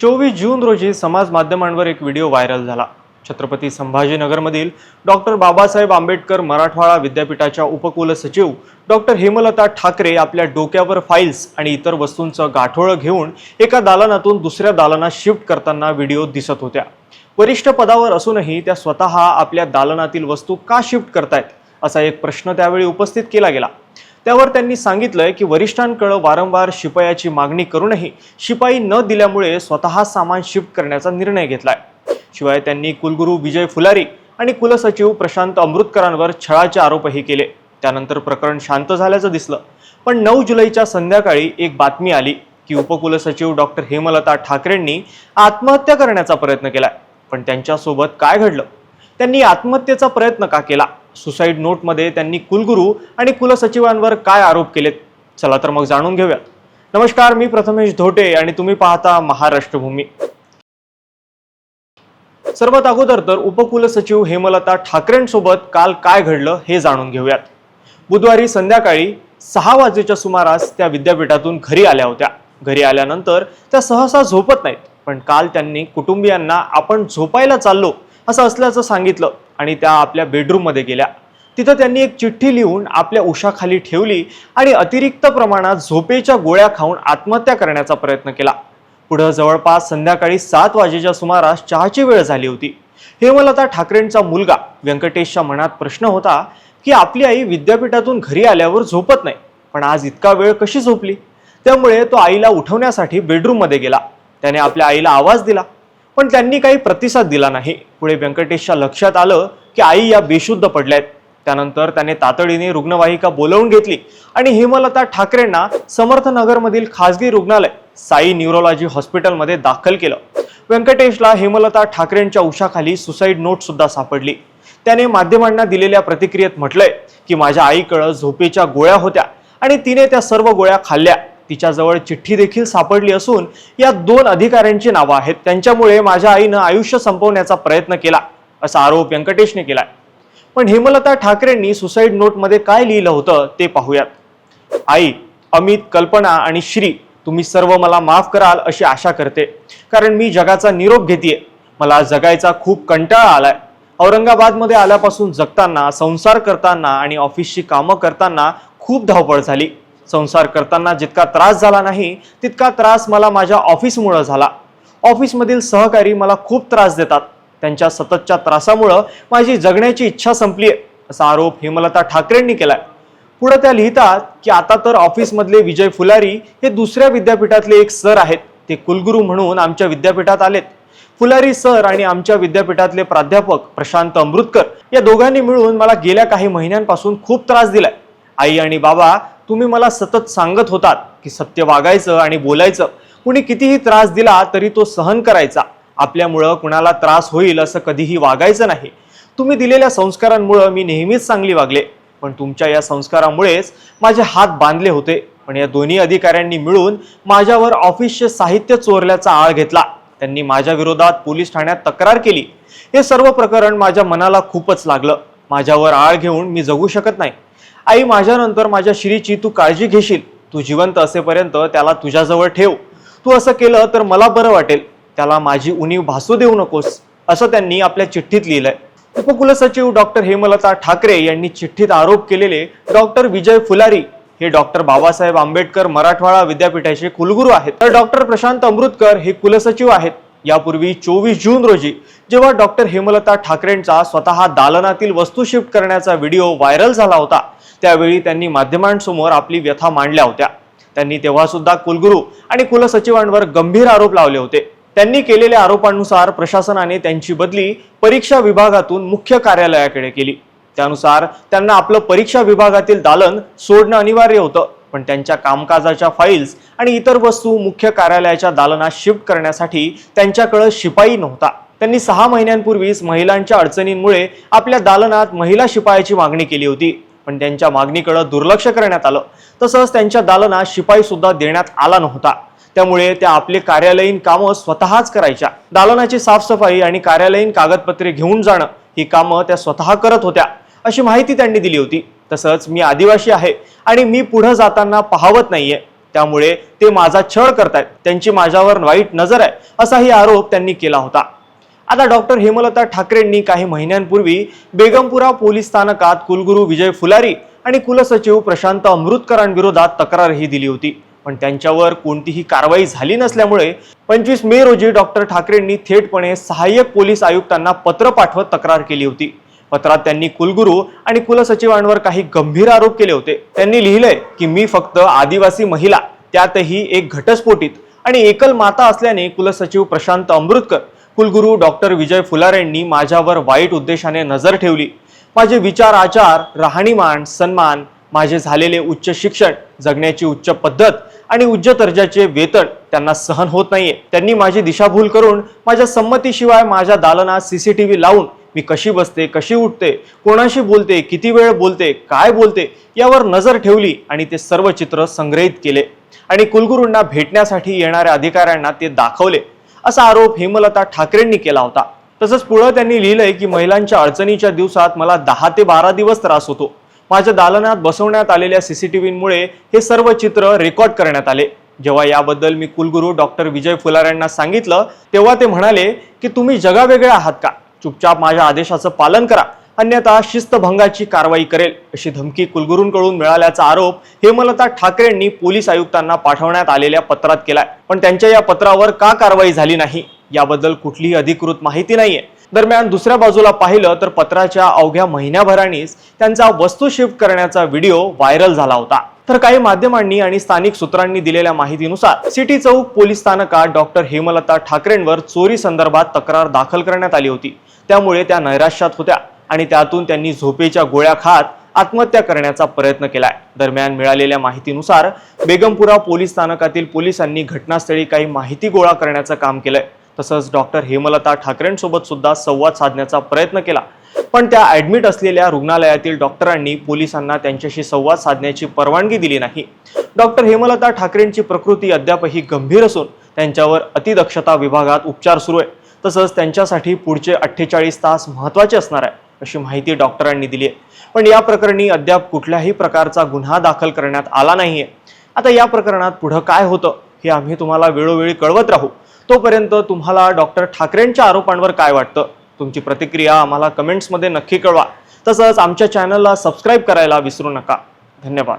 चोवीस जून रोजी समाज माध्यमांवर एक व्हिडिओ व्हायरल झाला. छत्रपती संभाजीनगरमधील डॉक्टर बाबासाहेब आंबेडकर मराठवाडा विद्यापीठाच्या उपकुलसचिव डॉक्टर हेमलता ठाकरे आपल्या डोक्यावर फाईल्स आणि इतर वस्तूंचं गाठोळं घेऊन एका दालनातून दुसऱ्या दालनात शिफ्ट करताना व्हिडिओ दिसत होत्या. वरिष्ठ पदावर असूनही त्या स्वतः आपल्या दालनातील वस्तू का शिफ्ट करतायत असा एक प्रश्न त्यावेळी उपस्थित केला गेला. त्यावर त्यांनी सांगितलंय की वरिष्ठांकडे वारंवार शिपायाची मागणी करूनही शिपाई न दिल्यामुळे स्वतः सामान शिफ्ट करण्याचा निर्णय घेतलाय. शिवाय त्यांनी कुलगुरू विजय फुलारी आणि कुलसचिव प्रशांत अमृतकरांवर छळाचे आरोपही केले. त्यानंतर प्रकरण शांत झाल्याचं दिसलं. पण नऊ जुलैच्या संध्याकाळी एक बातमी आली की उपकुलसचिव डॉक्टर हेमलता ठाकरेंनी आत्महत्या करण्याचा प्रयत्न केलाय. पण त्यांच्यासोबत काय घडलं? त्यांनी आत्महत्येचा प्रयत्न का केला? सुसाईड नोटमध्ये त्यांनी कुलगुरू आणि कुलसचिवांवर काय आरोप केलेत चला तर मग जाणून घेऊयात नमस्कार मी प्रथमेश धोटे आणि तुम्ही पाहता महाराष्ट्र भूमी सर्वात अगोदर तर उपकुलसचिव हेमलता ठाकरेंसोबत काल काय घडलं हे जाणून घेऊयात. बुधवारी संध्याकाळी सहा वाजेच्या सुमारास त्या विद्यापीठातून घरी आल्या होत्या. घरी आल्यानंतर त्या सहसा झोपत नाहीत पण काल त्यांनी कुटुंबियांना आपण झोपायला चाललो असं असल्याचं सांगितलं. आणि त्या आपल्या बेडरूममध्ये गेल्या. तिथं त्यांनी एक चिठ्ठी लिहून आपल्या उशाखाली ठेवली आणि अतिरिक्त प्रमाणात झोपेच्या गोळ्या खाऊन आत्महत्या करण्याचा प्रयत्न केला. पुढं जवळपास संध्याकाळी सात वाजेच्या सुमारास चहाची वेळ झाली होती. हेमलता ठाकरेंचा मुलगा. व्यंकटेशच्या मनात प्रश्न होता की आपली आई विद्यापीठातून घरी आल्यावर झोपत नाही पण आज इतका वेळ कशी झोपली? त्यामुळे तो आईला उठवण्यासाठी बेडरूममध्ये गेला. त्याने आपल्या आईला आवाज दिला. पण त्यांनी काही प्रतिसाद दिला नाही. पुढे व्यंकटेशच्या लक्षात आलं की आई या बेशुद्ध पडल्यात. त्यानंतर त्याने तातडीने रुग्णवाहिका बोलवून घेतली आणि हेमलता ठाकरेंना समर्थनगरमधील खासगी रुग्णालय साई न्यूरोलॉजी हॉस्पिटलमध्ये दाखल केलं. व्यंकटेशला हेमलता ठाकरेंच्या उशाखाली सुसाईड नोट सुद्धा सापडली. त्याने माध्यमांना दिलेल्या प्रतिक्रियेत म्हटलंय की माझ्या आईकडं झोपेच्या गोळ्या होत्या आणि तिने त्या सर्व गोळ्या खाल्ल्या. तिच्याजवळ चिठ्ठी देखील सापडली असून या दोन अधिकाऱ्यांची नावं आहेत. त्यांच्यामुळे माझ्या आईनं आयुष्य संपवण्याचा प्रयत्न केला असा आरोप व्यंकटेशने केलाय. पण हेमलता ठाकरेंनी सुसाईड नोटमध्ये काय लिहिलं होतं ते पाहूयात. आई अमित कल्पना आणि श्री तुम्ही सर्व मला माफ कराल अशी आशा करते. कारण मी जगाचा निरोप घेते मला जगायचा खूप कंटाळा आलाय. औरंगाबादमध्ये आल्यापासून जगताना संसार करताना आणि ऑफिसची कामं करताना खूप धावपळ झाली. संसार करताना जितका त्रास झाला नाही तितका त्रास मला माझ्या ऑफिसमुळं झाला. ऑफिसमधील सहकारी मला खूप त्रास देतात. त्यांच्या सततच्या त्रासामुळं माझी जगण्याची इच्छा संपली आहे असा आरोप हेमलता ठाकरेंनी केलाय. पुढे त्या लिहितात की आता तर ऑफिसमधले विजय फुलारी हे दुसऱ्या विद्यापीठातले एक सर आहेत. ते कुलगुरू म्हणून आमच्या विद्यापीठात आलेत. फुलारी सर आणि आमच्या विद्यापीठातले प्राध्यापक प्रशांत अमृतकर या दोघांनी मिळून मला गेल्या काही महिन्यांपासून खूप त्रास दिलाय. आई आणि बाबा तुम्ही मला सतत सांगत होतात की सत्य वागायचं आणि बोलायचं. कुणी कितीही त्रास दिला तरी तो सहन करायचा. आपल्यामुळं कुणाला त्रास होईल असं कधीही वागायचं नाही. तुम्ही दिलेल्या संस्कारांमुळं मी नेहमीच चांगली वागले. पण तुमच्या या संस्कारामुळेच माझे हात बांधले होते. पण या दोन्ही अधिकाऱ्यांनी मिळून माझ्यावर ऑफिसचे साहित्य चोरल्याचा आळ घेतला. त्यांनी माझ्या विरोधात पोलीस ठाण्यात तक्रार केली. हे सर्व प्रकरण माझ्या मनाला खूपच लागलं. माझ्यावर आळ घेऊन मी जगू शकत नाही. आई माझ्यानंतर माझ्या श्रीची तू काळजी घेशील. तू जिवंत असेपर्यंत त्याला तुझ्याजवळ ठेव. तू असं केलं तर मला बरं वाटेल. त्याला माझी उणीव भासू देऊ नकोस असं त्यांनी आपल्या चिठ्ठीत लिहिलंय. उपकुलसचिव डॉक्टर हेमलता ठाकरे यांनी चिठ्ठीत आरोप केलेले डॉक्टर विजय फुलारी हे डॉक्टर बाबासाहेब आंबेडकर मराठवाडा विद्यापीठाचे कुलगुरू आहेत. तर डॉक्टर प्रशांत अमृतकर हे कुलसचिव आहेत. यापूर्वी चोवीस जून रोजी जेव्हा डॉक्टर हेमलता ठाकरेंचा स्वतः दालनातील वस्तू शिफ्ट करण्याचा व्हिडिओ व्हायरल झाला होता त्यावेळी त्यांनी माध्यमांसमोर आपली व्यथा मांडल्या होत्या. त्यांनी तेव्हा सुद्धा कुलगुरू आणि कुलसचिवांवर गंभीर आरोप लावले होते. त्यांनी केलेल्या आरोपांनुसार प्रशासनाने त्यांची बदली परीक्षा विभागातून मुख्य कार्यालयाकडे केली. त्यानुसार त्यांना आपलं परीक्षा विभागातील दालन सोडणं अनिवार्य होतं पण त्यांच्या कामकाजाच्या फाईल्स आणि इतर वस्तू मुख्य कार्यालयाच्या दालनात शिफ्ट करण्यासाठी त्यांच्याकडे शिपाई नव्हता. त्यांनी सहा महिन्यांपूर्वीच महिलांच्या अडचणींमुळे आपल्या दालनात महिला शिपायाची मागणी केली होती. पण त्यांच्या मागणीकडे दुर्लक्ष करण्यात आलं. तसंच त्यांच्या दालनात शिपाई सुद्धा देण्यात आला नव्हता. त्यामुळे त्या आपले कार्यालयीन कामं स्वतःच करायच्या. दालनाची साफसफाई आणि कार्यालयीन कागदपत्रे घेऊन जाणं ही कामं त्या स्वतः करत होत्या अशी माहिती त्यांनी दिली होती. तसंच मी आदिवासी आहे आणि मी पुढे जाताना पाहवत नाहीये. त्यामुळे ते माझा छळ करतायत. त्यांची माझ्यावर वाईट नजर आहे असाही आरोप त्यांनी केला होता. आता डॉक्टर हेमलता ठाकरेंनी काही महिन्यांपूर्वी बेगमपुरा पोलीस स्थानकात कुलगुरू विजय फुलारी आणि कुलसचिव प्रशांत अमृतकरांविरोधात तक्रारही दिली होती. पण त्यांच्यावर कोणतीही कारवाई झाली नसल्यामुळे पंचवीस मे रोजी डॉक्टर ठाकरेंनी थेटपणे सहाय्यक पोलीस आयुक्तांना पत्र पाठवत तक्रार केली होती. पत्रात त्यांनी कुलगुरू आणि कुलसचिवांवर काही गंभीर आरोप केले होते. त्यांनी लिहिलंय की मी फक्त आदिवासी महिला त्यातही एक घटस्फोटीत आणि एकल माता असल्याने कुलसचिव प्रशांत अमृतकर कुलगुरू डॉक्टर विजय फुलारेंनी माझ्यावर वाईट उद्देशाने नजर ठेवली. माझे विचार आचार राहणीमान सन्मान माझे झालेले उच्च शिक्षण जगण्याची उच्च पद्धत आणि उच्च दर्जाचे वेतन त्यांना सहन होत नाहीये. त्यांनी माझी दिशाभूल करून माझ्या संमतीशिवाय माझ्या दालनात सीसीटीव्ही लावून मी कशी बसते कशी उठते कोणाशी बोलते किती वेळ बोलते काय बोलते यावर नजर ठेवली आणि ते सर्व चित्र संग्रहित केले. आणि कुलगुरूंना भेटण्यासाठी येणाऱ्या अधिकाऱ्यांना ते दाखवले. असा आरोप हेमलता ठाकरेंनी केला होता. तसंच पुढं त्यांनी लिहिलंय की महिलांच्या अडचणीच्या दिवसात मला दहा ते बारा दिवस त्रास होतो. माझ्या दालनात बसवण्यात आलेल्या सीसीटीव्हीमुळे हे सर्व चित्र रेकॉर्ड करण्यात आले. जेव्हा याबद्दल मी कुलगुरू डॉक्टर विजय फुलाऱ्यांना सांगितलं तेव्हा ते म्हणाले की तुम्ही जगावेगळे आहात का? चुपचाप माझ्या आदेशाचं पालन करा. अन्यथा शिस्तभंगाची कारवाई करेल अशी धमकी कुलगुरूंकडून मिळाल्याचा आरोप हेमलता ठाकरेंनी पोलीस आयुक्तांना पाठवण्यात आलेल्या पत्रात केलाय. पण त्यांच्या या पत्रावर का कारवाई झाली नाही याबद्दल कुठलीही अधिकृत माहिती नाहीये. दरम्यान दुसऱ्या बाजूला पाहिलं तर पत्राच्या अवघ्या महिन्याभरानेच त्यांचा वस्तू शिफ्ट करण्याचा व्हिडिओ व्हायरल झाला होता. तर काही माध्यमांनी आणि स्थानिक सूत्रांनी दिलेल्या माहितीनुसार सिटी चौक पोलीस स्थानकात डॉक्टर हेमलता ठाकरेंवर चोरी संदर्भात तक्रार दाखल करण्यात आली होती. त्यामुळे त्या नैराश्यात होत्या. आणि त्यातून त्यांनी झोपेच्या गोळ्या खात आत्महत्या करण्याचा प्रयत्न केलाय. दरम्यान मिळालेल्या माहितीनुसार बेगमपुरा पोलीस स्थानकातील पोलिसांनी घटनास्थळी काही माहिती गोळा करण्याचं काम केलंय. तसंच डॉक्टर हेमलता ठाकरेंसोबत सुद्धा संवाद साधण्याचा प्रयत्न केला. पण त्या ऍडमिट असलेल्या रुग्णालयातील डॉक्टरांनी पोलिसांना त्यांच्याशी संवाद साधण्याची परवानगी दिली नाही. डॉक्टर हेमलता ठाकरेंची प्रकृती अद्यापही गंभीर असून त्यांच्यावर अतिदक्षता विभागात उपचार सुरू आहे. तसंच त्यांच्यासाठी पुढचे अठ्ठेचाळीस तास महत्त्वाचे असणार आहे. अशी माहिती डॉक्टरांनी दिली आहे. पण या प्रकरणी अद्याप कुठल्याही प्रकारचा गुन्हा दाखल करण्यात आला नाहीये. आता या प्रकरणात पुढं काय होतं हे आम्ही तुम्हाला वेळोवेळी कळवत राहू. तोपर्यंत तुम्हाला डॉक्टर ठाकरेंच्या आरोपांवर काय वाटतं तुमची प्रतिक्रिया आम्हाला कमेंट्समध्ये नक्की कळवा. तसंच आमच्या चॅनलला सबस्क्राईब करायला विसरू नका. धन्यवाद.